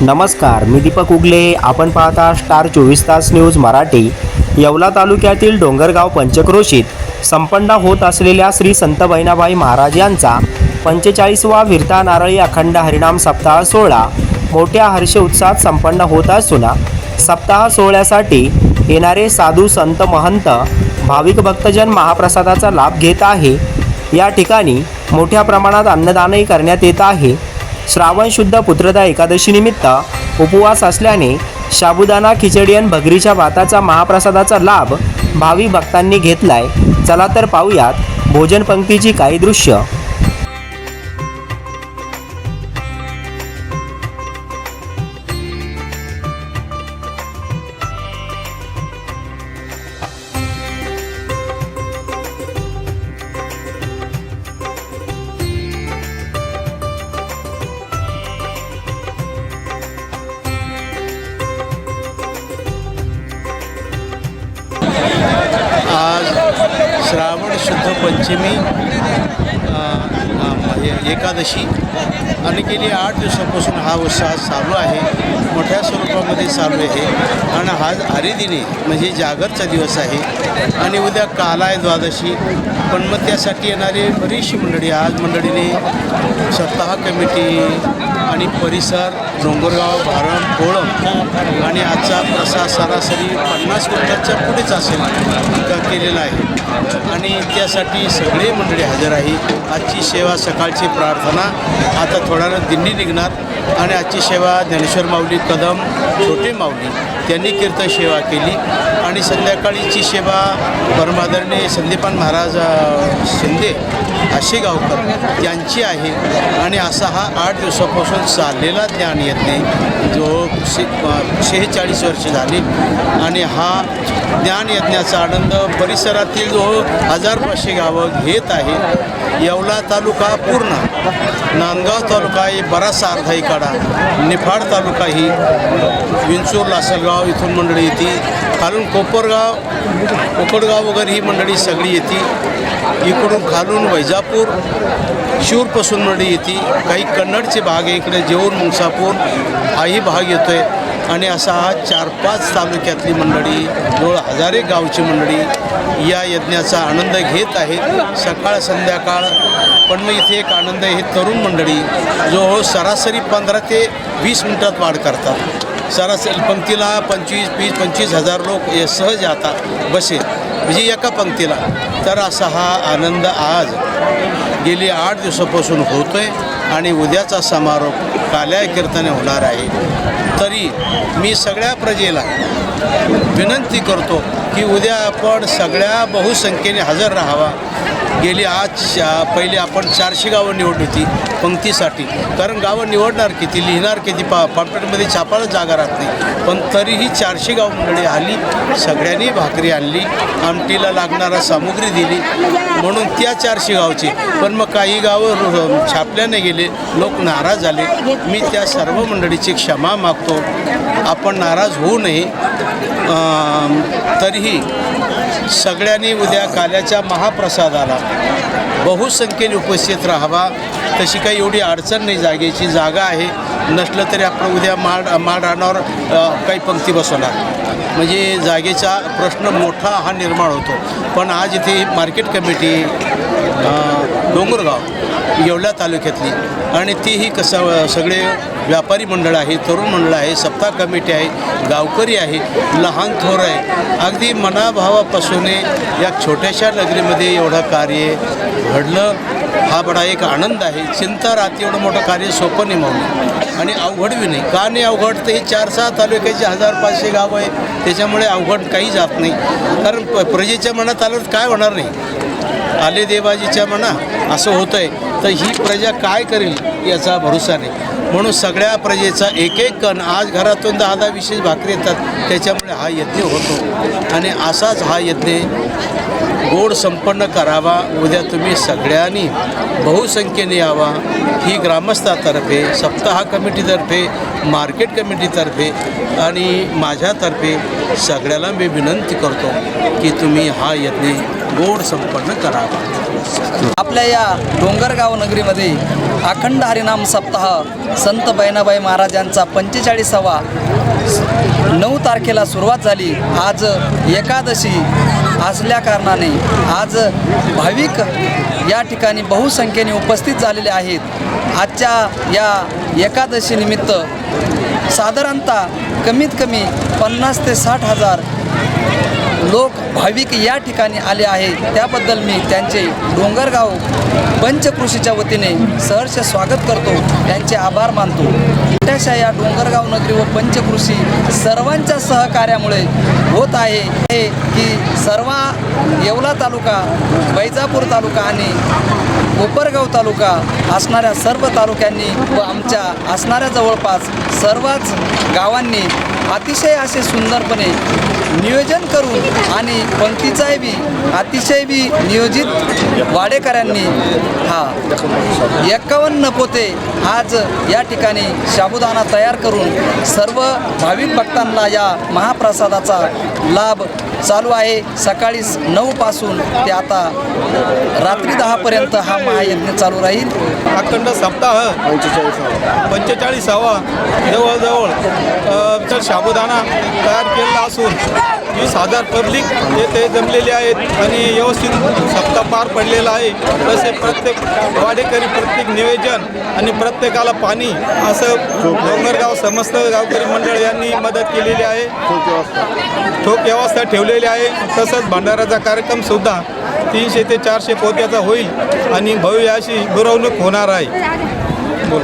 नमस्कार मी दीपक उगले. आपण पाहता स्टार चोवीस तास न्यूज मराठी. येवला तालुक्यातील डोंगरगाव पंचक्रोशीत संपन्न होत असलेल्या श्री संत बहिणाबाई महाराज यांचा पंचेचाळीसवा विरता नारळी अखंड हरिणाम सप्ताह सोहळा मोठ्या हर्ष उत्साहात संपन्न होत असून सप्ताह सोहळ्यासाठी येणारे साधू संत महंत भाविक भक्तजन महाप्रसादाचा लाभ घेत आहे. या ठिकाणी मोठ्या प्रमाणात अन्नदानही करण्यात येत आहे. श्रावण शुद्ध पुत्रदा एकादशीनिमित्त उपवास असल्याने शाबुदाना खिचडी आणि भगरीच्या भाताचा महाप्रसादाचा लाभ भावी भक्तांनी घेतलाय. चला तर पाहूयात भोजन पंक्तीची काही दृश्य. श्रावण शुद्ध पंचमी एकादशी. आणि गेली आठ दिवसापासून हा उत्साह चालू आहे. मोठ्या स्वरूपामध्ये चालू आहे. आणि आज हरिदिनी म्हणजे जागरचा दिवस आहे. आणि उद्या कालाय आहे द्वादशी. पण मग त्यासाठी येणारी बरीचशी मंडळी आज मंडळीने सप्ताह कमिटी आणि परिसर डोंगरगाव भारम कोळम आणि आजचा प्रसाद सरासरी पन्नास क्विंटलच्या पुढेच असेल केलेला आहे. आणि त्यासाठी सगळे मंडळी हजर आहे. आजची सेवा सकाळची प्रार्थना. आता थोड्या दिंडी निघणार. आणि आजची सेवा ज्ञानेश्वर माऊली कदम छोटी माऊली. त्यांनी कीर्तन सेवा केली. आणि संध्याकाळीची सेवा परमादरणे संदीपान महाराज शिंदे असे गावकर त्यांची आहे. आणि असा हा आठ दिवसापासून चाललेला ज्ञान यज्ञ जो शे शेहेचाळीस वर्ष झाली. आणि हा ज्ञान यज्ञाचा आनंद परिसरातील जो हजार पाचशे गावं घेत आहे येवला तालुका पूर्ण. नांदगाव तालुका ही बराचसा अर्धा इकाडा. निफाड तालुका ही विंचूर लासलगाव इथून मंडळी येते. खालून कोपरगाव कोकडगाव वगैरे ही मंडळी सगळी येते. इकडून खालून वैजापूर शिवरपासून मंडळी येते. काही कन्नडचे भाग आहे इकडे जेऊर मुंगसापूर हाही भाग येतो आहे आणि असा हा चार पाच तालुक्यातली मंडळी जवळ हजारे गावची मंडळी या यज्ञाचा आनंद घेत आहे सकाळ संध्याकाळ पण मग इथे एक आनंद आहे हे तरुण मंडळी जो सरासरी पंधरा ते वीस मिनटात वाढ करतात. सरासरी पंक्तीला पंचवीस वीस पंचवीस हजार लोक हे सहज येतात बसेल म्हणजे एका पंक्तीला. तर असा हा आनंद आज गेली आठ दिवसापासून होतो आहे आणि उद्याचा समारोप काल्या कीर्तने होणार आहे. तरी मी सगळ्या प्रजेला विनंती करतो की उद्या आपण सगळ्या बहुसंख्येने हजर राहावा. गेली आज पहिले आपण चारशे गावं निवडली होती पंक्तीसाठी. कारण गावं निवडणार किती लिहिणार किती पा पॉम्प्लेटमध्ये छापायला जागा राहत नाही. पण तरीही चारशे गाव मंडळी आली सगळ्यांनी भाकरी आणली आमटीला लागणारा सामुग्री दिली म्हणून त्या चारशे गावची. पण मग काही गावं छापल्याने गेले लोक नाराज झाले. मी त्या सर्व मंडळीची क्षमा मागतो. आपण नाराज होऊ नये. तरीही सगळ्यांनी उद्या काल्याच्या महाप्रसादाला बहुसंख्येने उपस्थित राहावा. तशी काही एवढी अडचण नाही जागेची. जागा आहे. नसलं तरी आपण उद्या माड माड रानावर काही पंक्ती बसवणार. म्हणजे जागेचा प्रश्न मोठा हा निर्माण होतो. पण आज इथे मार्केट कमिटी डोंगरगाव येवला तालुक्यातली. आणि तीही कसं सगळे व्यापारी मंडळ आहे तरुण मंडळ आहे सप्ताह कमिटी आहे गावकरी आहे लहान थोर आहे. अगदी मनाभावापासून या छोट्याशा नगरीमध्ये एवढं कार्य घडलं. हा बडा एक आनंद आहे. चिंता राहते एवढं मोठं कार्य सोपं नाही म्हणून. आणि अवघडवी नाही. का नाही अवघड? तर हे चार सहा तालुक्याचे हजार पाचशे गाव आहे त्याच्यामुळे अवघड काही जात नाही. कारण प प्रजेच्या मनात आलं काय होणार नाही? आले देवाजीच्या म्हणा असं होतं आहे तर ही प्रजा काय करेल याचा भरोसा नाही. म्हणून सगळ्या प्रजेचा एक एक कण आज घरातून दहा दहा विशेष भाकरी येतात. त्याच्यामुळे हा यज्ञ होतो. आणि असाच हा यज्ञ गोड संपन्न करावा. उद्या तुम्ही सगळ्यांनी बहुसंख्येने यावा. ही ग्रामस्थातर्फे सप्ताह कमिटीतर्फे मार्केट कमिटीतर्फे आणि माझ्यातर्फे सगळ्याला मी विनंती करतो की तुम्ही हा यज्ञ गोड संपन्न करावा. आपल्या या डोंगरगाव नगरीमध्ये अखंड हरिनाम सप्ताह संत बहिणाबाई महाराजांचा पंचेचाळीसावा नऊ तारखेला सुरुवात झाली. आज एकादशी असल्या कारणाने आज भाविक या ठिकाणी बहुसंख्येने उपस्थित झालेले आहेत. आजच्या या एकादशीनिमित्त साधारणतः कमीत कमी पन्नास ते साठ हजार लोक भाविक या ठिकाणी आले आहेत. त्याबद्दल मी त्यांचे डोंगरगाव पंचकृषीच्या वतीने सहर्ष स्वागत करतो. त्यांचे आभार मानतो. छोट्याशा या डोंगरगाव नगरी व पंचकृषी सर्वांच्या सहकार्यामुळे होत आहे हे की सर्व येवला तालुका वैजापूर तालुका आणि कोपरगाव तालुका असणाऱ्या सर्व तालुक्यांनी व आमच्या असणाऱ्या जवळपास सर्वच गावांनी अतिशय असे सुंदरपणे नियोजन करून आणि पंक्तीचाही बी अतिशय बी नियोजित वाडेकरांनी हा एक्कावन्न पोते आज या ठिकाणी साबुदाणा तयार करून सर्व भाविक भक्तांना या महाप्रसादाचा लाभ चालू आहे. सकाळी नऊपासून ते आता रात्री दहापर्यंत हा महायज्ञ चालू राहील. अखंड सप्ताह. पंचेचाळीसावा. जवळजवळ अ, तर साबुदाणा तयार केलेला असून वीस हजार पब्लिक येथे जमलेले आहेत आणि व्यवस्थित सप्ताह पार पडलेला आहे. तसे प्रत्येक वाडेकरी प्रत्येक नियोजन आणि प्रत्येकाला पाणी असं डोंगरगाव समस्त गावकरी मंडळ यांनी मदत केलेली आहे. ठोक व्यवस्था ठेवलेली आहे. तसंच भंडाराचा कार्यक्रमसुद्धा तीनशे ते चारशे पोत्याचा होईल आणि भव्य अशी मिरवणूक होणार आहे. बोल.